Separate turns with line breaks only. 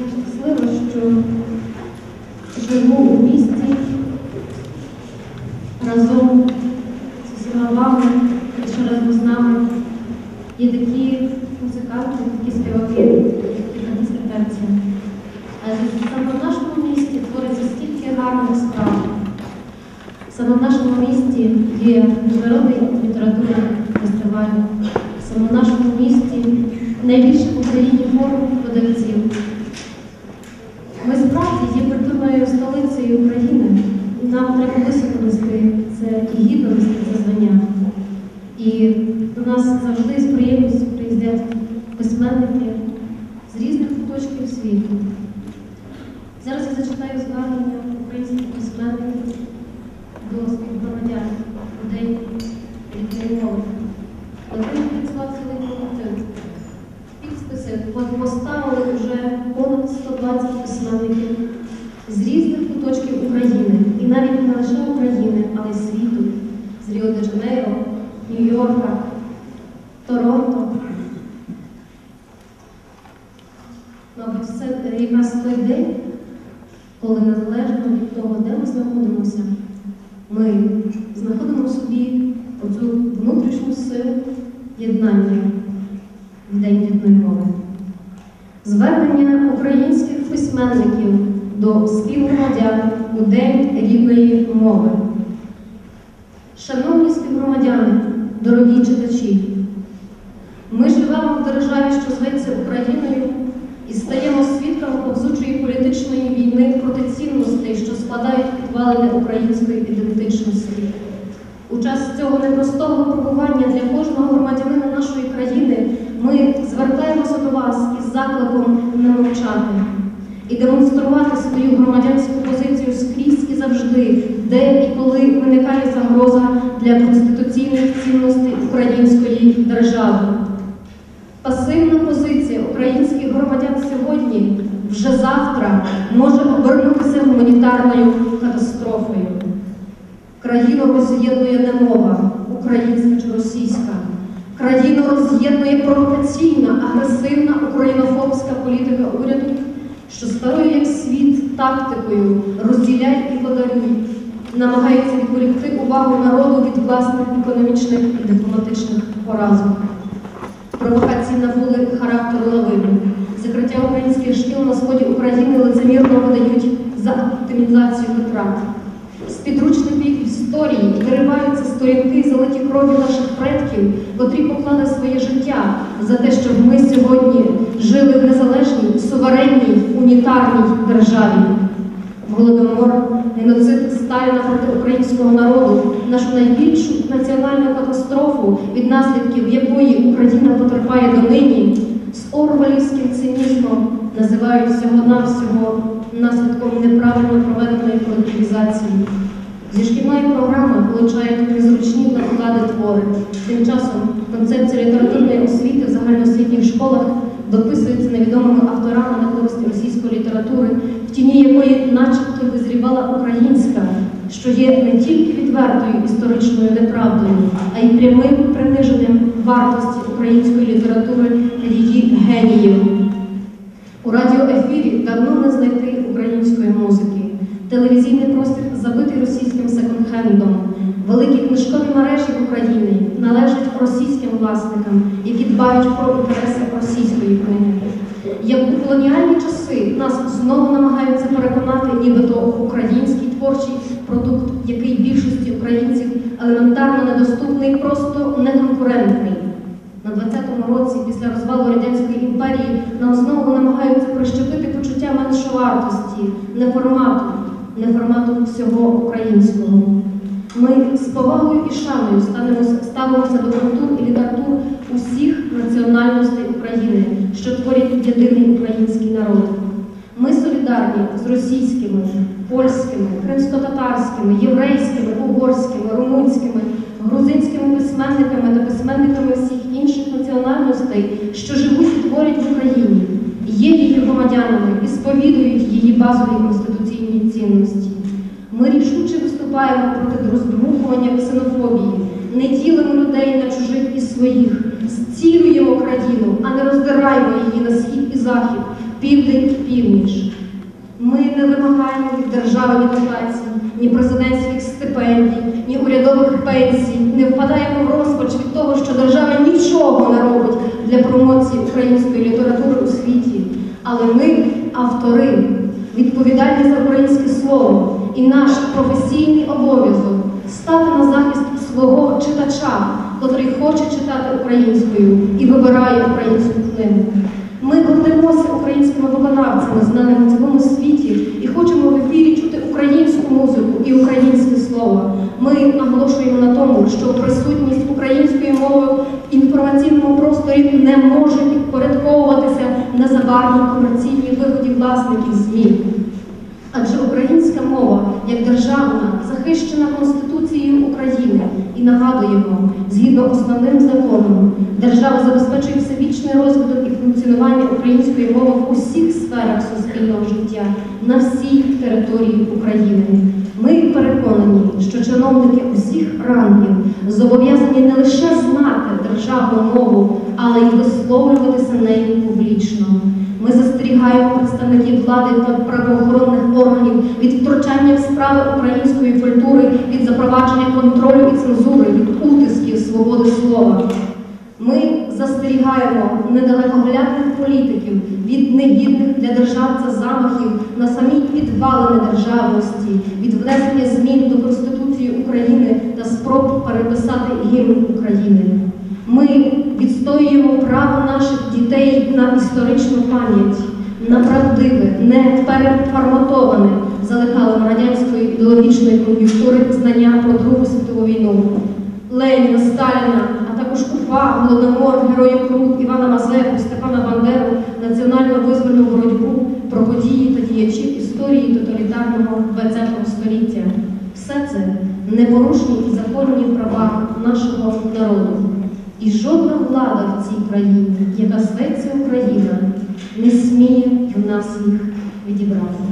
Я щаслива, що живу у місті разом з усіма вами, що разом з нами є такі музиканти, такі співаки, як Ігор Скрипеція. Адже саме в нашому місті твориться стільки гарних справ. Саме в нашому місті є міжнародний літературний фестиваль. Саме в нашому місті найбільше в Україні форум видавців. Ми справді є культурною столицею України. І нам треба високо нести це і гідно нести це звання. І до нас завжди з приємністю приїздять письменники з різних куточків світу. Зараз я зачитаю звернення українських письменників до співгромадян день рідної мови. Один працював цілий колектив. Підписи поставили вже понад 120 письменників з різних куточків України. І навіть не лише України, але й світу. З Ріо-де-Жанейро, Нью-Йорка, Торонто. Мабуть, це якраз той день, коли незалежно від того, де ми знаходимося, ми знаходимо в собі оцю внутрішню силу єднання в День рідної мови. Звернення українських письменників до співгромадян у День рідної мови. Шановні співгромадяни, дорогі читачі, ми живемо в державі, що зветься Україною, і стаємо свідками повзучої політичної війни проти цінностей, що складають підвалини української ідентичності. У час цього непростого випробування для кожного громадянина нашої країни ми звертаємося до вас із закликом не мовчати і демонструвати свою громадянську позицію скрізь і завжди, де і коли виникає загроза для конституційних цінностей української держави. Пасивна позиція українських громадян сьогодні вже завтра може обернутися гуманітарною катастрофою. Країну роз'єднує не мова, українська чи російська. Країну роз'єднує провокаційна, агресивна українофобська політика уряду, що старою як світ тактикою розділяй і подаруй, намагається відволікти увагу народу від власних економічних і дипломатичних поразок. Провокації набули характеру лавини. Закриття українських шкіл на сході України лицемірно подають за оптимізацію витрат. З підручників історії вириваються сторінки залиті крові наших предків, котрі поклали своє життя за те, щоб ми сьогодні жили в незалежній, суверенній, унітарній державі. Голодомор, геноцид Сталіна проти українського народу, нашу найбільшу національну катастрофу, від наслідків якої Україна потерпає донині, з орвалівським цинізмом називають всього-навсього наслідком неправильно проведеної колективізації. Зі шкільної програми вилучають незручні та вклади твори. Тим часом концепція літературної освіти в загальноосвітніх школах дописується невідомими авторами на користь російської літератури, в тіні якої начебто визрівала українська, що є не тільки відвертою історичною неправдою, а й прямим приниженням вартості української літератури та її геніїв. У радіоефірі давно не знайти української музики. Телевізійний простір забитий російським секонд-хендом. Великі книжкові мережі України належать російським власникам, які дбають про інтереси російської книги. Як у колоніальні часи нас знову намагаються переконати, нібито український творчий продукт, який більшості українців елементарно недоступний, просто неконкурентний. На 20-му році, після розвалу Радянської імперії, нам знову намагаються прищепити почуття меншовартості, неформату, неформату всього українського. Ми з повагою і шаною ставимося, ставимося до культур і літератур усіх національностей України, що творять єдиний український народ. Ми солідарні з російськими, польськими, кримсько-татарськими, єврейськими, угорськими, румунськими, грузинськими письменниками та письменниками всіх інших національностей, що живуть і творять в Україні, є її громадянами і сповідують її базові конституційні цінності. Ми рішуче виступаємо проти роздмухування ксенофобії, не ділимо людей на чужих і своїх, зцілюємо країну, а не роздираємо її на схід і захід, південь і північ. Ми не вимагаємо від держави дотацій, ні президентських стипендій, ні урядових пенсій, не впадаємо в розпач від того, що держава нічого не робить для промоції української літератури у світі. Але ми, автори, відповідальні за українське слово, і наш професійний обов'язок стати на захист свого читача, котрий хоче читати українською і вибирає українську книгу. Ми гордимося українськими виконавцями, знаними в цілому світі, і хочемо в ефірі чути українську музику і українське слово. Ми наголошуємо на тому, що присутність української мови в інформаційному просторі не може підпорядковуватися незабарній комерційній вигоді власників ЗМІ. Адже українська мова як державна захищена Конституцією України і нагадуємо, згідно основним законом, держава забезпечує всебічний розвиток і функціонування української мови в усіх сферах суспільного життя на всій території України. Ми переконані, що чиновники усіх рангів зобов'язані не лише знати державну мову, але й висловлюватися нею публічно. Ми застерігаємо представників влади та правоохоронних органів від втручання в справи української культури, від запровадження контролю і цензури, від утисків свободи слова. Застерігаємо недалекоглядних політиків від негідних для державця замахів на самі підвалини державності, від внесення змін до Конституції України та спроб переписати гімн України. Ми відстоюємо право наших дітей на історичну пам'ять, на правдиве, не переформатоване залекалом радянської ідеологічної кон'юнктури знання про Другу світову війну. Леніна, Сталіна, а також УФА, Голодомор, Героїв Крут, Івана Мазепу, Степана Бандеру, національно визвольну боротьбу про події та діячів історії тоталітарного ХХ століття. Все це непорушні і законні права нашого народу. І жодна влада в цій країні, яка зветься Україна, не сміє в нас їх відібрати.